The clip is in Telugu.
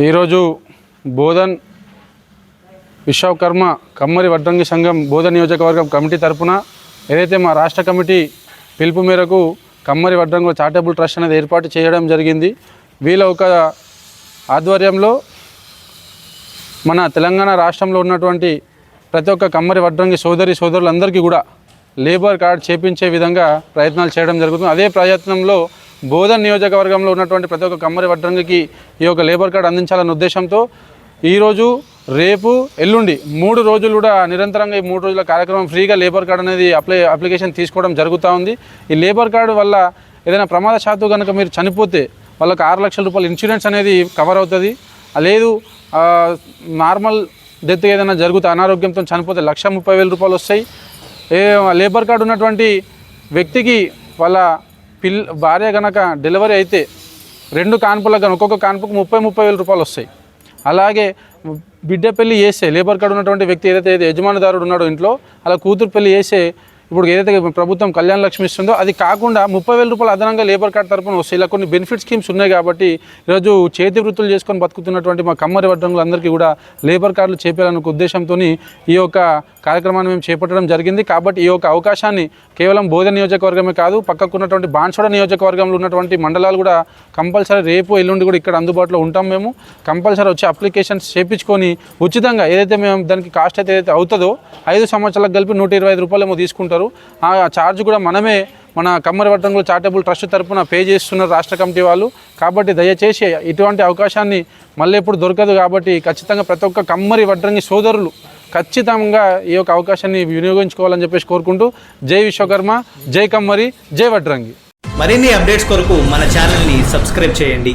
ఈరోజు బోధన్ విశ్వకర్మ కమ్మరి వడ్రంగి సంఘం బోధన్ నియోజకవర్గం కమిటీ తరఫున ఏదైతే మా రాష్ట్ర కమిటీ పిలుపు మేరకు కమ్మరి వడ్రంగుల చారిటబుల్ ట్రస్ట్ అనేది ఏర్పాటు చేయడం జరిగింది వీళ్ళ ఒక ఆధ్వర్యంలో మన తెలంగాణ రాష్ట్రంలో ఉన్నటువంటి ప్రతి ఒక్క కమ్మరి వడ్రంగి సోదరి సోదరులందరికీ కూడా లేబర్ కార్డ్ చేపించే విధంగా ప్రయత్నాలు చేయడం జరుగుతుంది. అదే ప్రయత్నంలో బోధన్ నియోజకవర్గంలో ఉన్నటువంటి ప్రతి ఒక్క కమ్మరి వడ్రంగికి ఈ యొక్క లేబర్ కార్డు అందించాలన్న ఉద్దేశంతో ఈరోజు రేపు ఎల్లుండి మూడు రోజులు కూడా నిరంతరంగా ఈ మూడు రోజుల కార్యక్రమం ఫ్రీగా లేబర్ కార్డ్ అనేది అప్లై అప్లికేషన్ తీసుకోవడం జరుగుతూ ఉంది. ఈ లేబర్ కార్డు వల్ల ఏదైనా ప్రమాదశాత్తు కనుక మీరు చనిపోతే వాళ్ళకి ఆరు లక్షల రూపాయల ఇన్సూరెన్స్ అనేది కవర్ అవుతుంది. లేదు నార్మల్ డెత్ ఏదైనా జరుగుతుంది అనారోగ్యంతో చనిపోతే లక్ష ముప్పై వేల రూపాయలు వస్తాయి. ఏ లేబర్ కార్డు ఉన్నటువంటి వ్యక్తికి వాళ్ళ పిల్ భార్య కనుక డెలివరీ అయితే రెండు కాన్పులకు కానీ ఒక్కొక్క కాన్పుకు ముప్పై ముప్పై వేల రూపాయలు వస్తాయి. అలాగే బిడ్డ పెళ్ళి చేసే లేబర్ కార్డు ఉన్నటువంటి వ్యక్తి ఏదైతే యజమానిదారుడు ఉన్నాడో ఇంట్లో అలా కూతురు పెళ్ళి చేసే ఇప్పుడు ఏదైతే ప్రభుత్వం కళ్యాణ లక్ష్మి ఇస్తుందో అది కాకుండా ముప్పై వేల రూపాయలు అదనంగా లేబర్ కార్డ్ తరపున వస్తాయి ఇలా కొన్ని బెనిఫిట్ స్కీమ్స్ ఉన్నాయి కాబట్టి ఈరోజు చేతి వృత్తులు చేసుకొని బతుకుతున్నటువంటి మా కమ్మరి వర్గంలందరికీ కూడా లేబర్ కార్డులు చేపేయాలనే ఉద్దేశంతో ఈ యొక్క కార్యక్రమాన్ని మేము చేపట్టడం జరిగింది. కాబట్టి ఈ యొక్క అవకాశాన్ని కేవలం బోధన నియోజకవర్గమే కాదు పక్కకున్నటువంటి బాన్సోడ నియోజకవర్గంలో ఉన్నటువంటి మండలాలు కూడా కంపల్సరీ రేపు ఎల్లుండి కూడా ఇక్కడ అందుబాటులో ఉంటాం మేము. కంపల్సరీ వచ్చి అప్లికేషన్స్ చేపించుకొని ఉచితంగా ఏదైతే మేము దానికి కాస్ట్ అయితే ఏదైతే అవుతుందో ఐదు సంవత్సరాలకు కలిపి నూట ఇరవై ఐదు రూపాయలు ఏమో తీసుకుంటారు. ఆ ఛార్జ్ కూడా మనమే మన కమ్మరి చారిటబుల్ ట్రస్ట్ తరపున పే చేస్తున్నారు రాష్ట్ర కమిటీ వాళ్ళు. కాబట్టి దయచేసి ఇటువంటి అవకాశాన్ని మళ్ళీ ఎప్పుడు దొరకదు కాబట్టి ఖచ్చితంగా ప్రతి ఒక్క కమ్మరి వడ్రంగి సోదరులు ఖచ్చితంగా ఈ యొక్క అవకాశాన్ని వినియోగించుకోవాలని చెప్పేసి కోరుకుంటూ జై విశ్వకర్మ జై కమ్మరి జై వడ్రంగి మరిన్ని అప్డేట్స్ కొరకు మన ఛానల్ని సబ్స్క్రైబ్ చేయండి.